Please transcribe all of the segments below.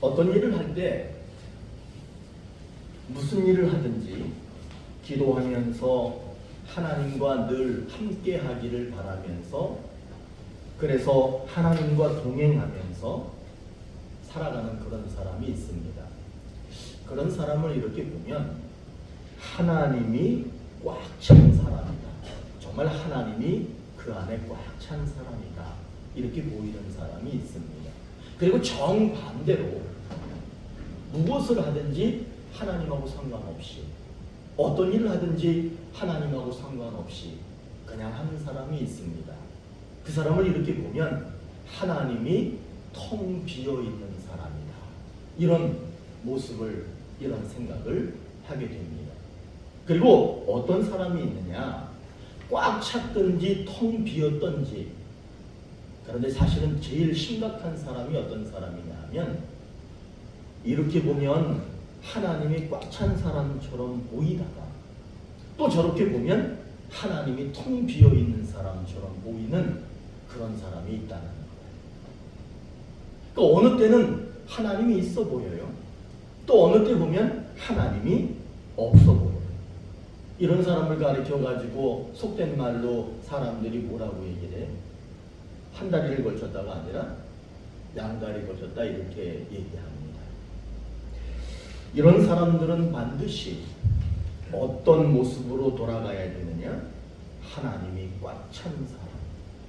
어떤 일을 할 때 무슨 일을 하든지 기도하면서 하나님과 늘 함께 하기를 바라면서 그래서 하나님과 동행하면서 살아가는 그런 사람이 있습니다. 그런 사람을 이렇게 보면 하나님이 꽉 찬 사람이다. 정말 하나님이 그 안에 꽉 찬 사람이다. 이렇게 보이는 사람이 있습니다. 그리고 정반대로 무엇을 하든지 하나님하고 상관없이 어떤 일을 하든지 하나님하고 상관없이 그냥 하는 사람이 있습니다. 그 사람을 이렇게 보면 하나님이 텅 비어 있는 사람이다. 이런 모습을 이런 생각을 하게 됩니다. 그리고 어떤 사람이 있느냐? 꽉 찼든지 텅 비었든지 그런데 사실은 제일 심각한 사람이 어떤 사람이냐 하면 이렇게 보면 하나님이 꽉 찬 사람처럼 보이다가 또 저렇게 보면 하나님이 텅 비어 있는 사람처럼 보이는 그런 사람이 있다는 거예요. 또 어느 때는 하나님이 있어 보여요. 또 어느 때 보면 하나님이 없어 보여요. 이런 사람을 가르쳐 가지고 속된 말로 사람들이 뭐라고 얘기를 해? 한 다리를 걸쳤다가 아니라 양다리 걸쳤다 이렇게 얘기합니다. 이런 사람들은 반드시 어떤 모습으로 돌아가야 되느냐? 하나님이 꽉 찬 사람,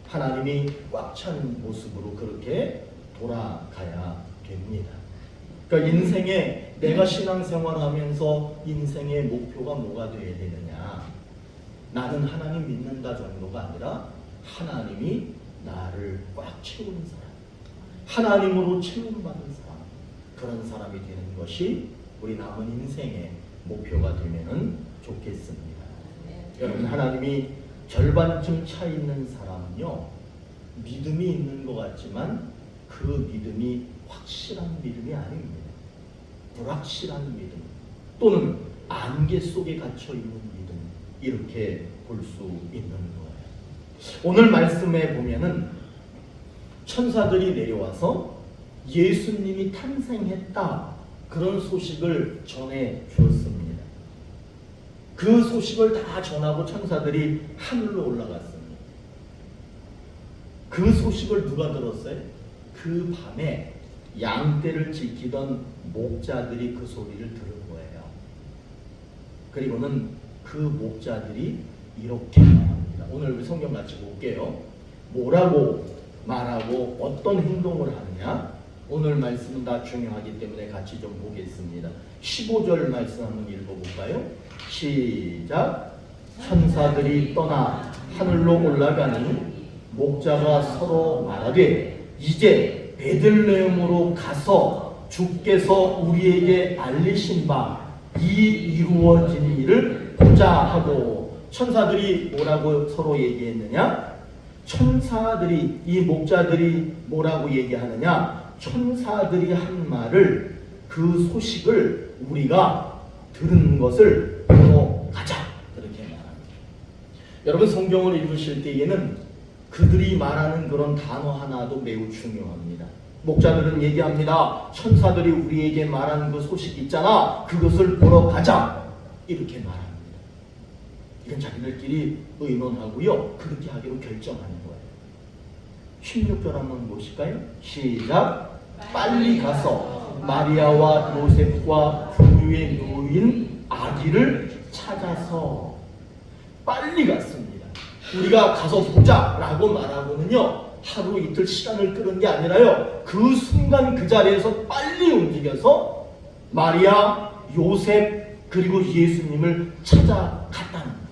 하나님이 꽉 찬 모습으로 그렇게 돌아가야 됩니다. 그러니까 인생에 내가 신앙생활하면서 인생의 목표가 뭐가 되어야 되느냐? 나는 하나님 믿는다 정도가 아니라 하나님이 나를 꽉 채우는 사람, 하나님으로 채움받은 사람, 그런 사람이 되는 것이 우리 남은 인생의 목표가 되면은 좋겠습니다. 여러분 하나님이 절반쯤 차 있는 사람은요 믿음이 있는 것 같지만 그 믿음이 확실한 믿음이 아닙니다. 불확실한 믿음 또는 안개 속에 갇혀 있는 믿음 이렇게 볼 수 있는 거예요. 오늘 말씀에 보면은 천사들이 내려와서 예수님이 탄생했다 그런 소식을 전해 주었습니다. 그 소식을 다 전하고 천사들이 하늘로 올라갔습니다. 그 소식을 누가 들었어요? 그 밤에 양떼를 지키던 목자들이 그 소리를 들은 거예요. 그리고는 그 목자들이 이렇게. 오늘 성경 같이 볼게요. 뭐라고 말하고 어떤 행동을 하느냐? 오늘 말씀은 다 중요하기 때문에 같이 좀 보겠습니다. 15절 말씀 한번 읽어볼까요? 시작. 천사들이 떠나 하늘로 올라가니 목자가 서로 말하되 이제 베들레헴으로 가서 주께서 우리에게 알리신 바 이 이루어진 일을 보자 하고 천사들이 뭐라고 서로 얘기했느냐? 천사들이 이 목자들이 뭐라고 얘기하느냐? 천사들이 한 말을 그 소식을 우리가 들은 것을 보러 가자 그렇게 말합니다. 여러분 성경을 읽으실 때에는 그들이 말하는 그런 단어 하나도 매우 중요합니다. 목자들은 얘기합니다. 천사들이 우리에게 말한 그 소식 있잖아. 그것을 보러 가자. 이렇게 말합니다. 이건 자기들끼리 의논하고요. 그렇게 하기로 결정하는 거예요. 16절 한번 보실까요? 시작. 빨리 가서 마리아와 요셉과 부유의 노인 아기를 찾아서 빨리 갔습니다. 우리가 가서 보자 라고 말하고는요. 하루 이틀 시간을 끄는 게 아니라요. 그 순간 그 자리에서 빨리 움직여서 마리아, 요셉 그리고 예수님을 찾아갔다는 거예요.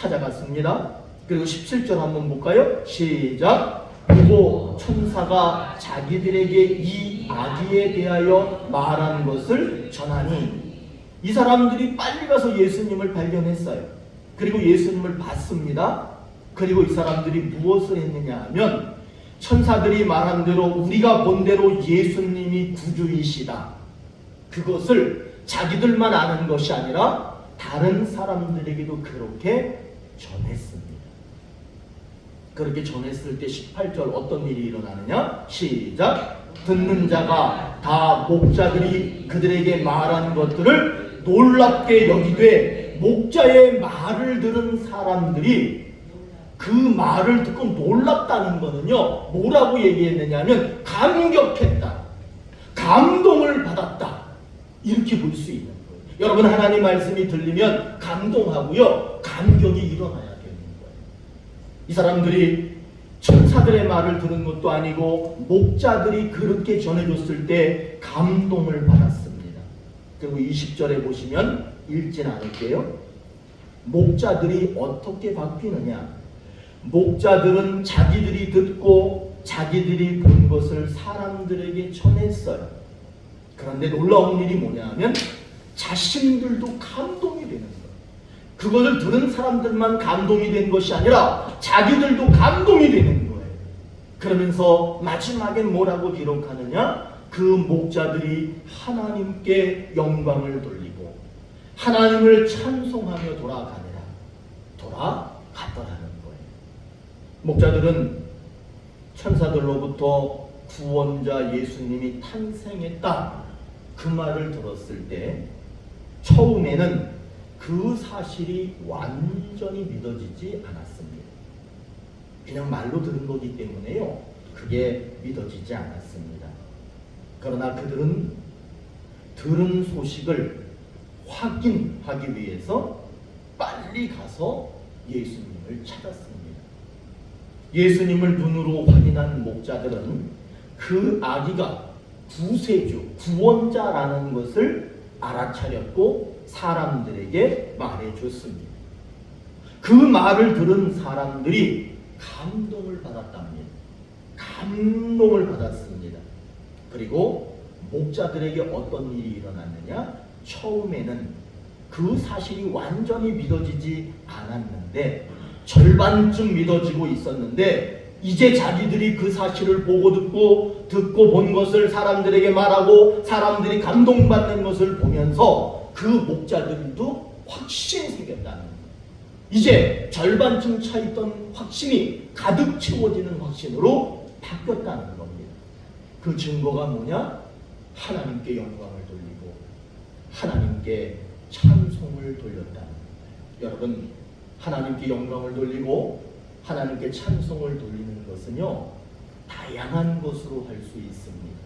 찾아갔습니다. 그리고 17절 한번 볼까요? 시작. 그리고 천사가 자기들에게 이 아기에 대하여 말한 것을 전하니 이 사람들이 빨리 가서 예수님을 발견했어요. 그리고 예수님을 봤습니다. 그리고 이 사람들이 무엇을 했느냐 하면 천사들이 말한 대로 우리가 본 대로 예수님이 구주이시다. 그것을 자기들만 아는 것이 아니라 다른 사람들에게도 그렇게 전했습니다. 그렇게 전했을 때 18절 어떤 일이 일어나느냐? 시작. 듣는 자가 다 목자들이 그들에게 말한 것들을 놀랍게 여기되 목자의 말을 들은 사람들이 그 말을 듣고 놀랍다는 거는요 뭐라고 얘기했느냐면 감격했다 감동을 받았다 이렇게 볼 수 있는 거예요 여러분 하나님 말씀이 들리면 감동하고요 감격이 일어나야 되는 거예요 이 사람들이 천사들의 말을 들은 것도 아니고 목자들이 그렇게 전해줬을 때 감동을 받았습니다. 그리고 20절에 보시면 읽진 않을게요. 목자들이 어떻게 바뀌느냐? 목자들은 자기들이 듣고 자기들이 본 것을 사람들에게 전했어요. 그런데 놀라운 일이 뭐냐면 자신들도 감동이 되는 거예요. 그것을 들은 사람들만 감동이 된 것이 아니라 자기들도 감동이 되는 거예요. 그러면서 마지막엔 뭐라고 기록하느냐? 그 목자들이 하나님께 영광을 돌리고 하나님을 찬송하며 돌아가니라. 돌아갔더라는 거예요. 목자들은 천사들로부터 구원자 예수님이 탄생했다. 그 말을 들었을 때 처음에는 그 사실이 완전히 믿어지지 않았습니다. 그냥 말로 들은 거기 때문에요. 그게 믿어지지 않았습니다. 그러나 그들은 들은 소식을 확인하기 위해서 빨리 가서 예수님을 찾았습니다. 예수님을 눈으로 확인한 목자들은 그 아기가 구세주, 구원자라는 것을 알아차렸고 사람들에게 말해줬습니다. 그 말을 들은 사람들이 감동을 받았답니다. 감동을 받았습니다. 그리고 목자들에게 어떤 일이 일어났느냐? 처음에는 그 사실이 완전히 믿어지지 않았는데 절반쯤 믿어지고 있었는데 이제 자기들이 그 사실을 보고 듣고 듣고 본 것을 사람들에게 말하고 사람들이 감동받는 것을 보면서 그 목자들도 확신이 생겼다는 거예요. 이제 절반쯤 차 있던 확신이 가득 채워지는 확신으로 바뀌었다는 겁니다. 그 증거가 뭐냐? 하나님께 영광을 돌리고 하나님께 찬송을 돌렸다는 거예요. 여러분 하나님께 영광을 돌리고 하나님께 찬송을 돌리는 것은요 다양한 것으로 할 수 있습니다.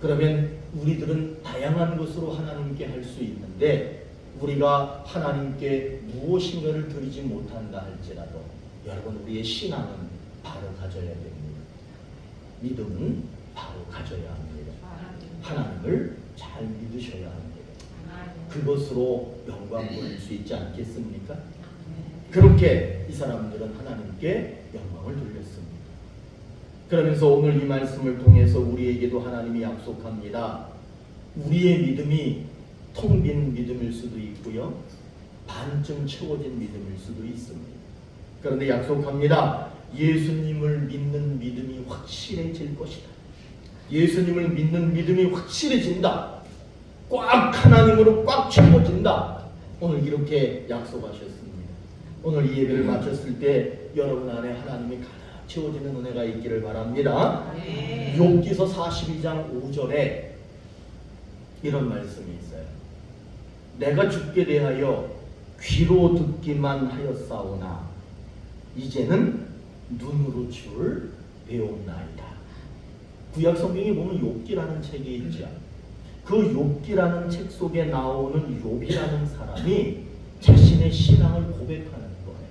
그러면 우리들은 다양한 것으로 하나님께 할 수 있는데 우리가 하나님께 무엇인가를 드리지 못한다 할지라도 여러분 우리의 신앙은 바로 가져야 됩니다. 믿음은 바로 가져야 합니다. 하나님을 잘 믿으셔야 합니다. 그것으로 영광 돌릴 수 있지 않겠습니까? 그렇게 이 사람들은 하나님께 영광을 돌렸습니다. 그러면서 오늘 이 말씀을 통해서 우리에게도 하나님이 약속합니다. 우리의 믿음이 텅 빈 믿음일 수도 있고요. 반쯤 채워진 믿음일 수도 있습니다. 그런데 약속합니다. 예수님을 믿는 믿음이 확실해질 것이다. 예수님을 믿는 믿음이 확실해진다. 꽉 하나님으로 꽉 채워진다. 오늘 이렇게 약속하셨습니다. 오늘 이 예배를 마쳤을 때 여러분 안에 하나님이 가득 채워지는 은혜가 있기를 바랍니다. 욥기서 42장 5절에 이런 말씀이 있어요. 내가 죽게 대하여 귀로 듣기만 하였사오나 이제는 눈으로 주를 배웠나이다. 구약 성경에 보면 욥기라는 책이 있죠. 그 욥기라는 책 속에 나오는 욥이라는 사람이 자신의 신앙을 고백하는 거예요.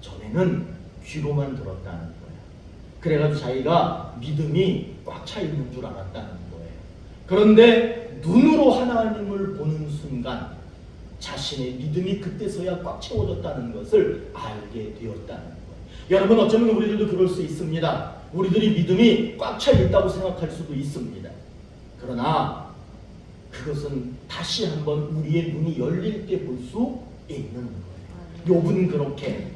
전에는 귀로만 들었다는 거예요. 그래가지고 자기가 믿음이 꽉 차 있는 줄 알았다는 거예요. 그런데 눈으로 하나님을 보는 순간 자신의 믿음이 그때서야 꽉 채워졌다는 것을 알게 되었다는 거예요. 여러분 어쩌면 우리들도 그럴 수 있습니다. 우리들이 믿음이 꽉 차 있다고 생각할 수도 있습니다. 그러나 그것은 다시 한번 우리의 눈이 열릴 때 볼 수 있는 거예요. 욥은 그렇게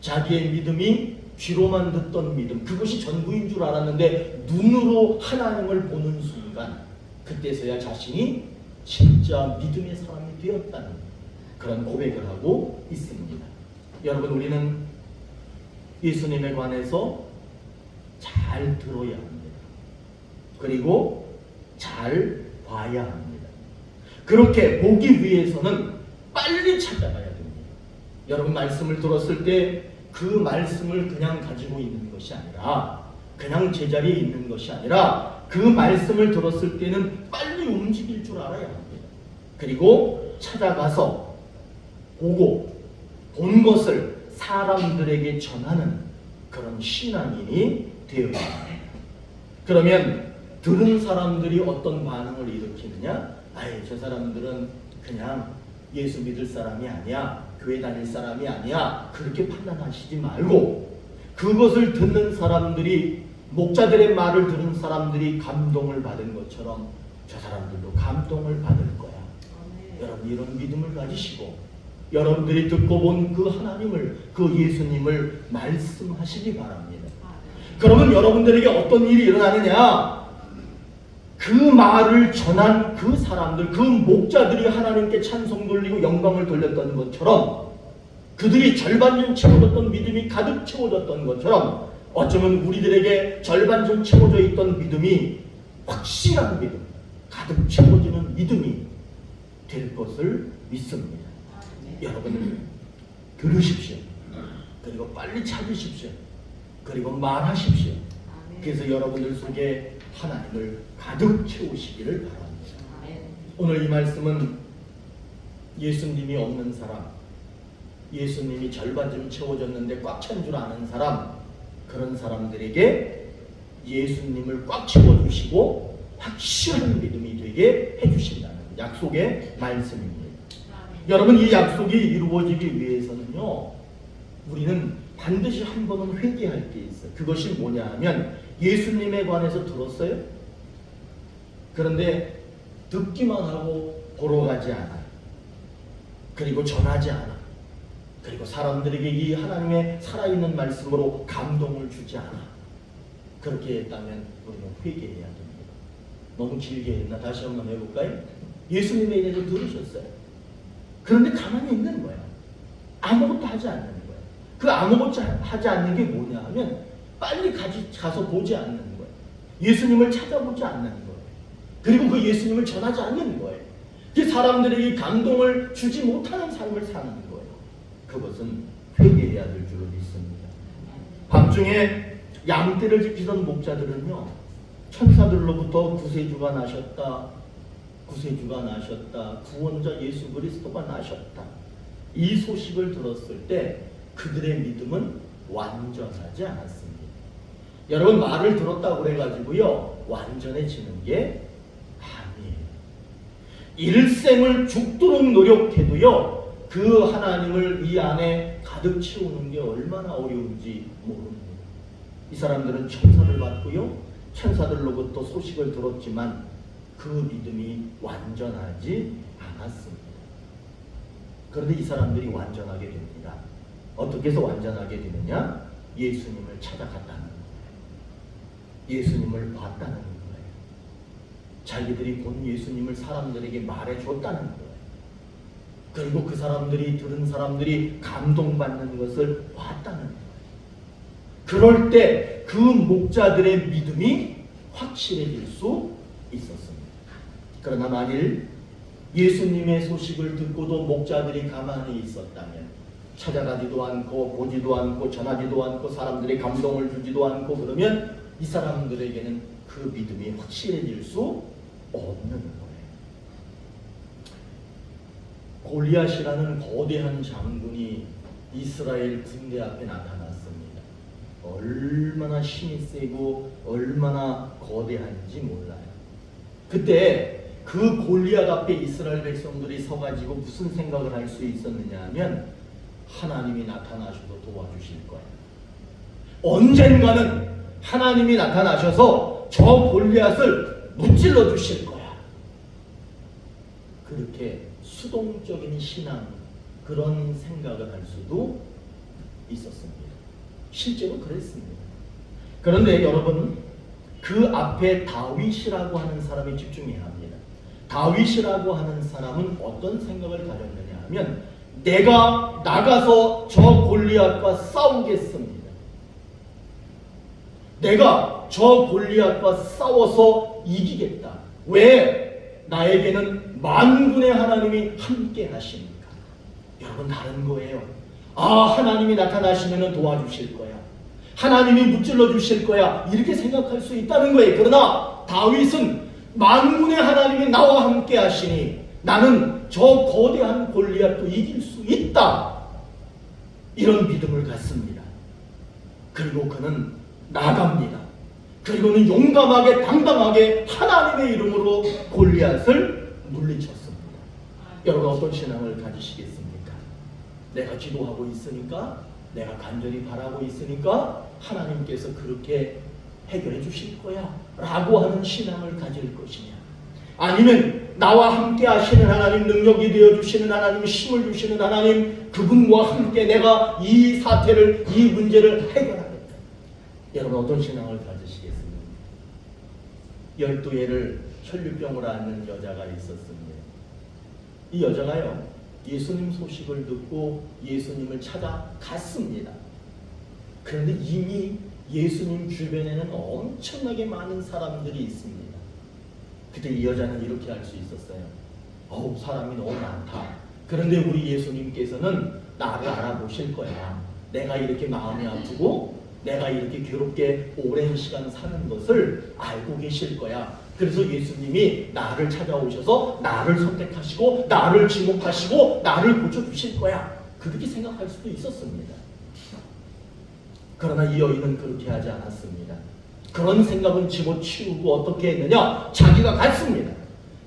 자기의 믿음이 귀로만 듣던 믿음 그것이 전부인 줄 알았는데 눈으로 하나님을 보는 순간 그때서야 자신이 진짜 믿음의 사람이 되었다는 그런 고백을 하고 있습니다. 여러분 우리는 예수님에 관해서 잘 들어야 합니다. 그리고 잘 봐야 합니다. 그렇게 보기 위해서는 빨리 찾아가야 됩니다. 여러분 말씀을 들었을 때 그 말씀을 그냥 가지고 있는 것이 아니라 그냥 제자리에 있는 것이 아니라 그 말씀을 들었을 때는 빨리 움직일 줄 알아야 합니다. 그리고 찾아가서 보고 본 것을 사람들에게 전하는 그런 신앙인이 되어야 합니다. 그러면 들은 사람들이 어떤 반응을 일으키느냐? 아예 저 사람들은 그냥 예수 믿을 사람이 아니야. 교회 다닐 사람이 아니야. 그렇게 판단하시지 말고 그것을 듣는 사람들이 목자들의 말을 들은 사람들이 감동을 받은 것처럼 저 사람들도 감동을 받을 거야. 여러분 이런 믿음을 가지시고 여러분들이 듣고 본 그 하나님을 그 예수님을 말씀하시기 바랍니다. 그러면 여러분들에게 어떤 일이 일어나느냐? 그 말을 전한 그 사람들, 그 목자들이 하나님께 찬송 돌리고 영광을 돌렸던 것처럼 그들이 절반 좀 채워졌던 믿음이 가득 채워졌던 것처럼 어쩌면 우리들에게 절반 좀 채워져 있던 믿음이 확실한 믿음, 가득 채워지는 믿음이 될 것을 믿습니다. 여러분 들으십시오. 그리고 빨리 찾으십시오. 그리고 말하십시오. 그래서 여러분들 속에 하나님을 가득 채우시기를 바랍니다. 오늘 이 말씀은 예수님이 없는 사람, 예수님이 절반쯤 채워졌는데 꽉 찬 줄 아는 사람, 그런 사람들에게 예수님을 꽉 채워주시고 확실한 믿음이 되게 해주신다는 약속의 말씀입니다. 여러분 이 약속이 이루어지기 위해서는요, 우리는 반드시 한 번은 회개할 게 있어요. 그것이 뭐냐 하면 예수님에 관해서 들었어요? 그런데 듣기만 하고 보러 가지 않아요. 그리고 전하지 않아. 그리고 사람들에게 이 하나님의 살아있는 말씀으로 감동을 주지 않아. 그렇게 했다면 우리는 회개해야 됩니다. 너무 길게 했나? 다시 한번 해볼까요? 예수님에 대해서 들으셨어요. 그런데 가만히 있는 거야. 아무것도 하지 않는 거야. 그 아무것도 하지 않는 게 뭐냐 하면 빨리 가지, 가서 보지 않는 거예요. 예수님을 찾아보지 않는 거예요. 그리고 그 예수님을 전하지 않는 거예요. 그 사람들에게 감동을 주지 못하는 삶을 사는 거예요. 그것은 회개해야 될 줄로 믿습니다. 밤중에 양떼를 지키던 목자들은요, 천사들로부터 구세주가 나셨다. 구세주가 나셨다. 구원자 예수 그리스도가 나셨다. 이 소식을 들었을 때 그들의 믿음은 완전하지 않았습니다. 여러분 말을 들었다고 그래가지고요 완전해지는 게. 일생을 죽도록 노력해도요 그 하나님을 이 안에 가득 채우는 게 얼마나 어려운지 모릅니다. 이 사람들은 천사를 받고요 천사들로부터 소식을 들었지만 그 믿음이 완전하지 않았습니다. 그런데 이 사람들이 완전하게 됩니다. 어떻게 해서 완전하게 되느냐? 예수님을 찾아갔다는 거예요. 예수님을 봤다는 거예요. 자기들이 본 예수님을 사람들에게 말해줬다는 거예요. 그리고 그 사람들이 들은 사람들이 감동받는 것을 봤다는 거예요. 그럴 때 그 목자들의 믿음이 확실해질 수 있었습니다. 그러나 만일 예수님의 소식을 듣고도 목자들이 가만히 있었다면 찾아가지도 않고 보지도 않고 전하지도 않고 사람들의 감동을 주지도 않고 그러면 이 사람들에게는 그 믿음이 확실해질 수 없는 거예요. 골리앗이라는 거대한 장군이 이스라엘 군대 앞에 나타났습니다. 얼마나 힘이 세고 얼마나 거대한지 몰라요. 그때 그 골리앗 앞에 이스라엘 백성들이 서가지고 무슨 생각을 할 수 있었느냐 하면 하나님이 나타나셔서 도와주실 거예요. 언젠가는 하나님이 나타나셔서 저 골리앗을 무찔러 주실 거야. 그렇게 수동적인 신앙 그런 생각을 할 수도 있었습니다. 실제로 그랬습니다. 그런데 여러분 그 앞에 다윗이라고 하는 사람이 집중해야 합니다. 다윗이라고 하는 사람은 어떤 생각을 가졌느냐 하면 내가 나가서 저 골리앗과 싸우겠습니다. 내가 저 골리앗과 싸워서 이기겠다. 왜? 나에게는 만군의 하나님이 함께 하십니까? 여러분 다른 거예요. 아 하나님이 나타나시면 도와주실 거야. 하나님이 무찔러 주실 거야. 이렇게 생각할 수 있다는 거예요. 그러나 다윗은 만군의 하나님이 나와 함께 하시니 나는 저 거대한 골리앗도 이길 수 있다. 이런 믿음을 갖습니다. 그리고 그는 나갑니다. 그리고는 용감하게 당당하게 하나님의 이름으로 골리앗을 물리쳤습니다. 여러분 어떤 신앙을 가지시겠습니까? 내가 기도하고 있으니까 내가 간절히 바라고 있으니까 하나님께서 그렇게 해결해 주실 거야 라고 하는 신앙을 가질 것이냐 아니면 나와 함께 하시는 하나님 능력이 되어 주시는 하나님 힘을 주시는 하나님 그분과 함께 내가 이 사태를 이 문제를 해결하겠다 여러분 어떤 신앙을 가지시겠습니까? 열두 해를 혈류병으로 앓는 여자가 있었습니다 이 여자가요 예수님 소식을 듣고 예수님을 찾아갔습니다. 그런데 이미 예수님 주변에는 엄청나게 많은 사람들이 있습니다. 그때 이 여자는 이렇게 할수 있었어요. 어우 사람이 너무 많다. 그런데 우리 예수님께서는 나를 알아보실 거야. 내가 이렇게 마음이 아프고 내가 이렇게 괴롭게 오랜 시간 사는 것을 알고 계실 거야. 그래서 예수님이 나를 찾아오셔서 나를 선택하시고 나를 지목하시고 나를 고쳐주실 거야. 그렇게 생각할 수도 있었습니다. 그러나 이 여인은 그렇게 하지 않았습니다. 그런 생각은 집어치우고 어떻게 했느냐? 자기가 갔습니다.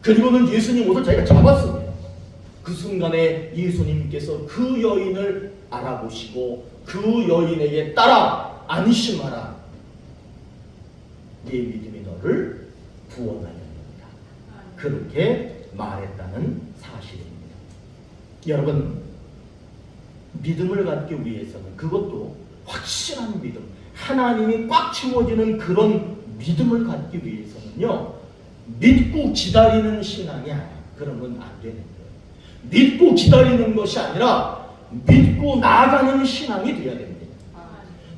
그리고는 예수님 옷을 자기가 잡았습니다. 그 순간에 예수님께서 그 여인을 알아보시고 그 여인에게 따라 안심하라. 네 믿음이 너를 구원하였느니라. 그렇게 말했다는 사실입니다. 여러분 믿음을 갖기 위해서는 그것도 확실한 믿음, 하나님이 꽉 채워지는 그런 믿음을 갖기 위해서는요, 믿고 기다리는 신앙이 아니야. 그러면 안 되는 거예요. 믿고 기다리는 것이 아니라 믿고 나아가는 신앙이 되어야 됩니다.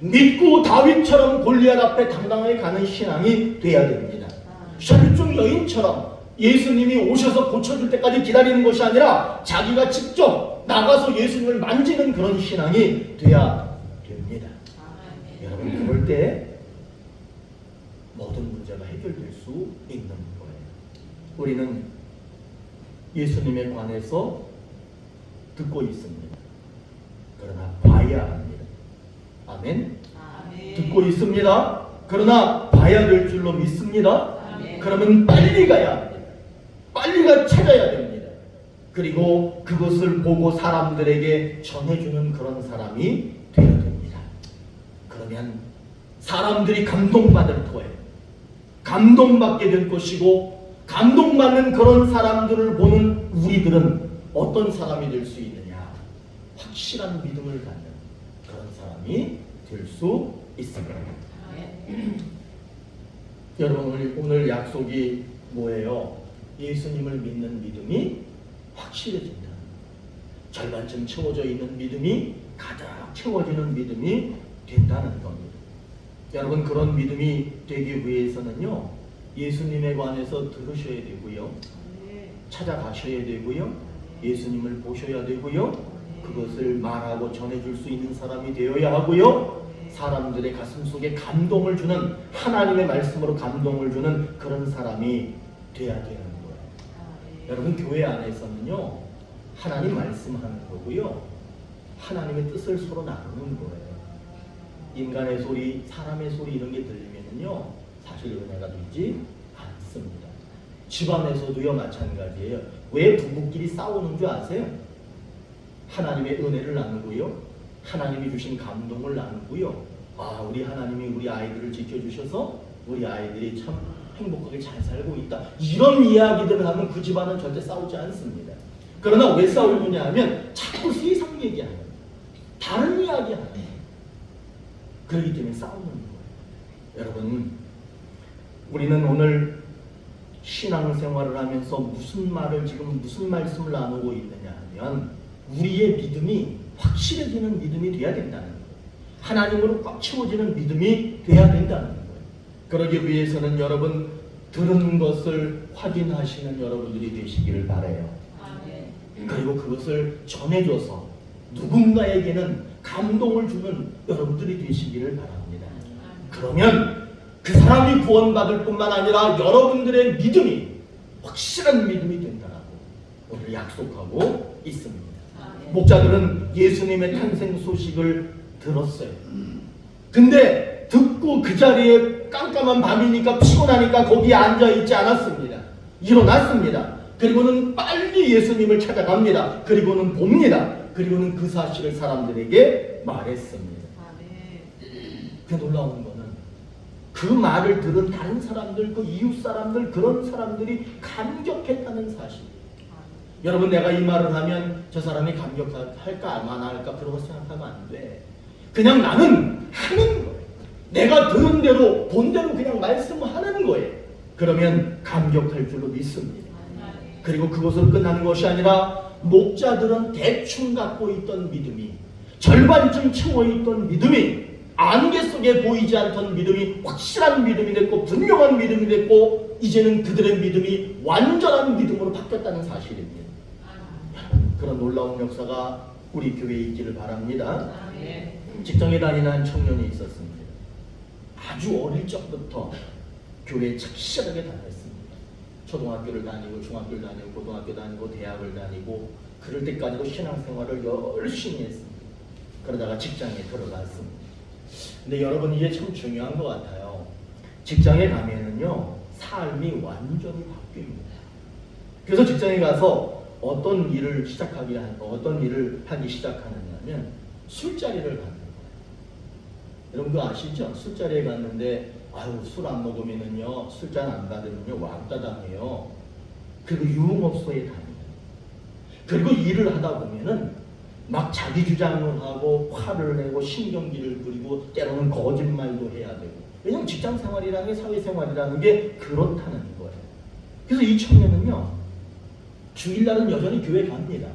믿고 다윗처럼 골리앗 앞에 당당하게 가는 신앙이 돼야 됩니다. 혈중 여인처럼 예수님이 오셔서 고쳐줄 때까지 기다리는 것이 아니라 자기가 직접 나가서 예수님을 만지는 그런 신앙이 돼야 됩니다. 여러분 그럴 때 모든 문제가 해결될 수 있는 거예요. 우리는 예수님에 관해서 듣고 있습니다. 그러나 봐야 합니다. 아멘. 듣고 있습니다. 그러나 봐야 될 줄로 믿습니다. 그러면 빨리 가야 합니다. 빨리 가 찾아야 됩니다. 그리고 그것을 보고 사람들에게 전해주는 그런 사람이 되어야 됩니다. 그러면 사람들이 감동받을 거예요. 감동받게 될 것이고 감동받는 그런 사람들을 보는 우리들은 어떤 사람이 될 수 있느냐? 확실한 믿음을 갖는 그런 사람이 될 수 있습니다. 여러분 오늘, 오늘 약속이 뭐예요? 예수님을 믿는 믿음이 확실해진다. 절반쯤 채워져 있는 믿음이 가득 채워지는 믿음이 된다는 겁니다. 여러분 그런 믿음이 되기 위해서는요 예수님에 관해서 들으셔야 되고요 찾아가셔야 되고요 예수님을 보셔야 되고요 그것을 말하고 전해줄 수 있는 사람이 되어야 하고요 사람들의 가슴 속에 감동을 주는 하나님의 말씀으로 감동을 주는 그런 사람이 돼야 되는 거예요. 여러분 교회 안에서는요 하나님 말씀하는 거고요 하나님의 뜻을 서로 나누는 거예요. 인간의 소리, 사람의 소리 이런 게 들리면은요 사실 은혜가 되지 않습니다. 집안에서도요 마찬가지예요. 왜 부부끼리 싸우는 줄 아세요? 하나님의 은혜를 나누고요. 하나님이 주신 감동을 나누고요. 아, 우리 하나님이 우리 아이들을 지켜주셔서 우리 아이들이 참 행복하게 잘 살고 있다. 이런 이야기들을 하면 그 집안은 절대 싸우지 않습니다. 그러나 왜 싸우느냐 하면 자꾸 세상 얘기하는 거예요. 다른 이야기 하는 거예요. 그렇기 때문에 싸우는 거예요. 여러분, 우리는 오늘 신앙생활을 하면서 무슨 말을 지금 무슨 말씀을 나누고 있느냐 하면 우리의 믿음이 확실해지는 믿음이 돼야 된다는 거예요. 하나님으로 꽉 채워지는 믿음이 돼야 된다는 거예요. 그러기 위해서는 여러분 들은 것을 확인하시는 여러분들이 되시기를 바래요. 그리고 그것을 전해줘서 누군가에게는 감동을 주는 여러분들이 되시기를 바랍니다. 그러면 그 사람이 구원받을 뿐만 아니라 여러분들의 믿음이 확실한 믿음이 된다라고 오늘 약속하고 있습니다. 목자들은 예수님의 탄생 소식을 들었어요. 근데 듣고 그 자리에 깜깜한 밤이니까 피곤하니까 거기에 앉아 있지 않았습니다. 일어났습니다. 그리고는 빨리 예수님을 찾아갑니다. 그리고는 봅니다. 그리고는 그 사실을 사람들에게 말했습니다. 그 놀라운 거는 그 말을 들은 다른 사람들, 그 이웃 사람들, 그런 사람들이 감격했다는 사실. 여러분 내가 이 말을 하면 저 사람이 감격할까 얼마나 할까 거 생각하면 안 돼. 그냥 나는 하는 거예요. 내가 들은 대로 본 대로 그냥 말씀하는 거예요. 그러면 감격할 줄로 믿습니다. 그리고 그것으로 끝나는 것이 아니라 목자들은 대충 갖고 있던 믿음이 절반쯤 채워 있던 믿음이 안개 속에 보이지 않던 믿음이 확실한 믿음이 됐고 분명한 믿음이 됐고 이제는 그들의 믿음이 완전한 믿음으로 바뀌었다는 사실입니다. 그런 놀라운 역사가 우리 교회에 있기를 바랍니다. 직장에 다니는 한 청년이 있었습니다. 아주 어릴 적부터 교회에 착실하게 다녔습니다. 초등학교를 다니고 중학교를 다니고 고등학교 다니고 대학을 다니고 그럴 때까지도 신앙생활을 열심히 했습니다. 그러다가 직장에 들어갔습니다. 근데 여러분 이게 참 중요한 것 같아요. 직장에 가면은요 삶이 완전히 바뀝니다. 그래서 직장에 가서 어떤 일을 시작하기 어떤 일을 하기 시작하느냐면 술자리를 가는 거예요. 여러분 그거 아시죠? 술자리에 갔는데 아유 술 안 먹으면은요 술잔 안 받으면요 왕따 당해요. 그리고 유흥업소에 다니다. 그리고 일을 하다 보면은 막 자기 주장을 하고 화를 내고 신경질을 부리고 때로는 거짓말도 해야 되고 왜냐면 직장 생활이라는 게 사회 생활이라는 게 그렇다는 거예요. 그래서 이 청년은요 주일날은 여전히 교회 갑니다.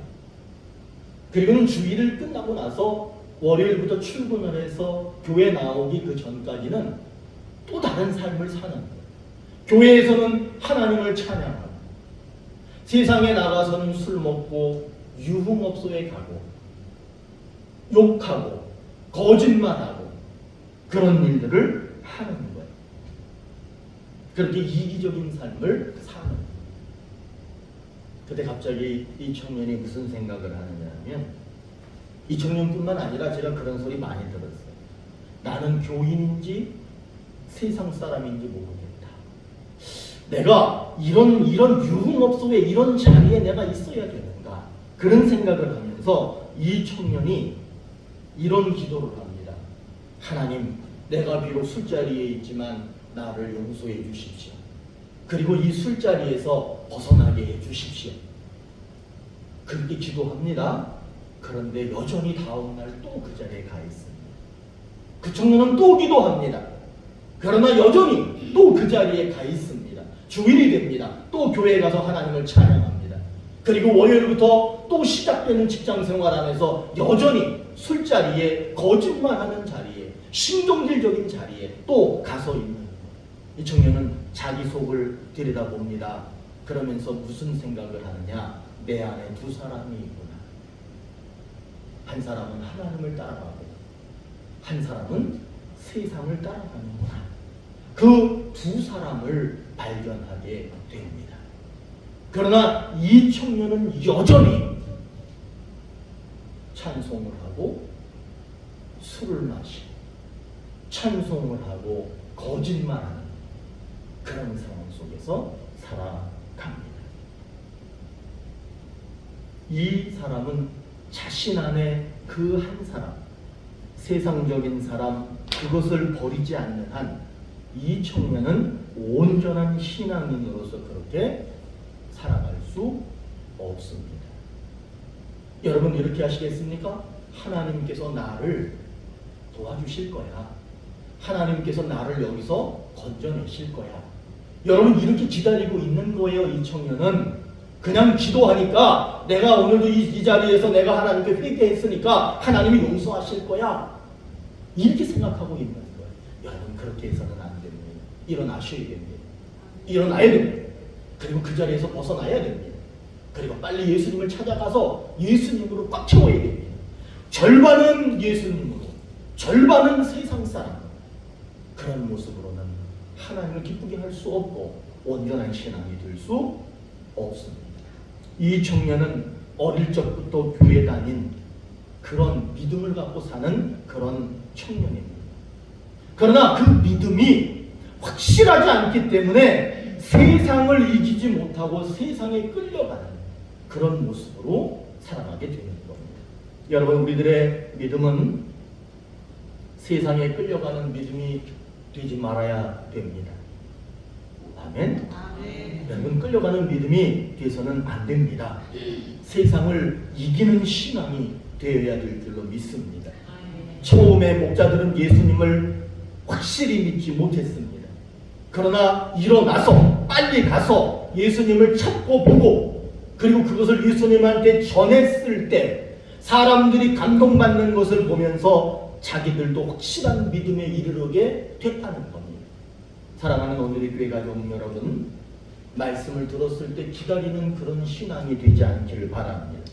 그리고는 주일을 끝나고 나서 월요일부터 출근을 해서 교회 나오기 그 전까지는 또 다른 삶을 사는 거예요. 교회에서는 하나님을 찬양하고 세상에 나가서는 술 먹고 유흥업소에 가고 욕하고 거짓말하고 그런 일들을 하는 거예요. 그렇게 이기적인 삶을 사는 거예요. 그때 갑자기 이 청년이 무슨 생각을 하느냐 하면 이 청년뿐만 아니라 제가 그런 소리 많이 들었어요. 나는 교인인지 세상 사람인지 모르겠다. 내가 이런 이런 유흥업 소에 이런 자리에 내가 있어야 되는가 그런 생각을 하면서 이 청년이 이런 기도를 합니다. 하나님, 내가 비록 술자리에 있지만 나를 용서해 주십시오. 그리고 이 술자리에서 벗어나게 해 주십시오. 그렇게 기도합니다. 그런데 여전히 다음날 또 그 자리에 가 있습니다. 그 청년은 또 기도합니다. 그러나 여전히 또 그 자리에 가 있습니다. 주일이 됩니다. 또 교회에 가서 하나님을 찬양합니다. 그리고 월요일부터 또 시작되는 직장 생활 안에서 여전히 술자리에 거짓말하는 자리에 신경질적인 자리에 또 가서 있는. 이 청년은 자기 속을 들여다봅니다. 그러면서 무슨 생각을 하느냐? 내 안에 두 사람이 있구나. 한 사람은 하나님을 따라가고 한 사람은 세상을 따라가는구나. 그 두 사람을 발견하게 됩니다. 그러나 이 청년은 여전히 찬송을 하고 술을 마시고 찬송을 하고 거짓말하는 그런 상황 속에서 살아 갑니다. 이 사람은 자신 안에 그 한 사람, 세상적인 사람, 그것을 버리지 않는 한 이 청년은 온전한 신앙인으로서 그렇게 살아갈 수 없습니다. 여러분 이렇게 하시겠습니까? 하나님께서 나를 도와주실 거야. 하나님께서 나를 여기서 건져내실 거야. 여러분 이렇게 기다리고 있는 거예요. 이 청년은 그냥 기도하니까 내가 오늘도 이, 이 자리에서 내가 하나님께 회개했으니까 하나님이 용서하실 거야. 이렇게 생각하고 있는 거예요. 여러분 그렇게 해서는 안 됩니다. 일어나셔야 됩니다. 일어나야 됩니다. 그리고 그 자리에서 벗어나야 됩니다. 그리고 빨리 예수님을 찾아가서 예수님으로 꽉 채워야 됩니다. 절반은 예수님으로, 절반은 세상 사람. 그런 모습으로는 하나님을 기쁘게 할 수 없고 온전한 신앙이 될 수 없습니다. 이 청년은 어릴 적부터 교회 다닌 그런 믿음을 갖고 사는 그런 청년입니다. 그러나 그 믿음이 확실하지 않기 때문에 세상을 이기지 못하고 세상에 끌려가는 그런 모습으로 살아가게 되는 겁니다. 여러분, 우리들의 믿음은 세상에 끌려가는 믿음이 되지 말아야 됩니다. 아멘. 여러분 끌려가는 믿음이 돼서는 안 됩니다. 세상을 이기는 신앙이 되어야 될 줄로 믿습니다. 처음에 목자들은 예수님을 확실히 믿지 못했습니다. 그러나 일어나서 빨리 가서 예수님을 찾고 보고 그리고 그것을 예수님한테 전했을 때 사람들이 감동받는 것을 보면서 자기들도 확실한 믿음에 이르게 됐다는 겁니다. 사랑하는 오늘의 교회 가족 여러분, 말씀을 들었을 때 기다리는 그런 신앙이 되지 않기를 바랍니다.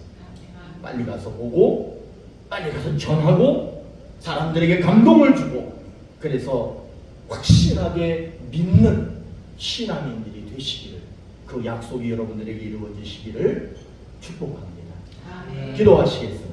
빨리 가서 보고, 빨리 가서 전하고, 사람들에게 감동을 주고, 그래서 확실하게 믿는 신앙인들이 되시기를, 그 약속이 여러분들에게 이루어지시기를 축복합니다. 기도하시겠습니다.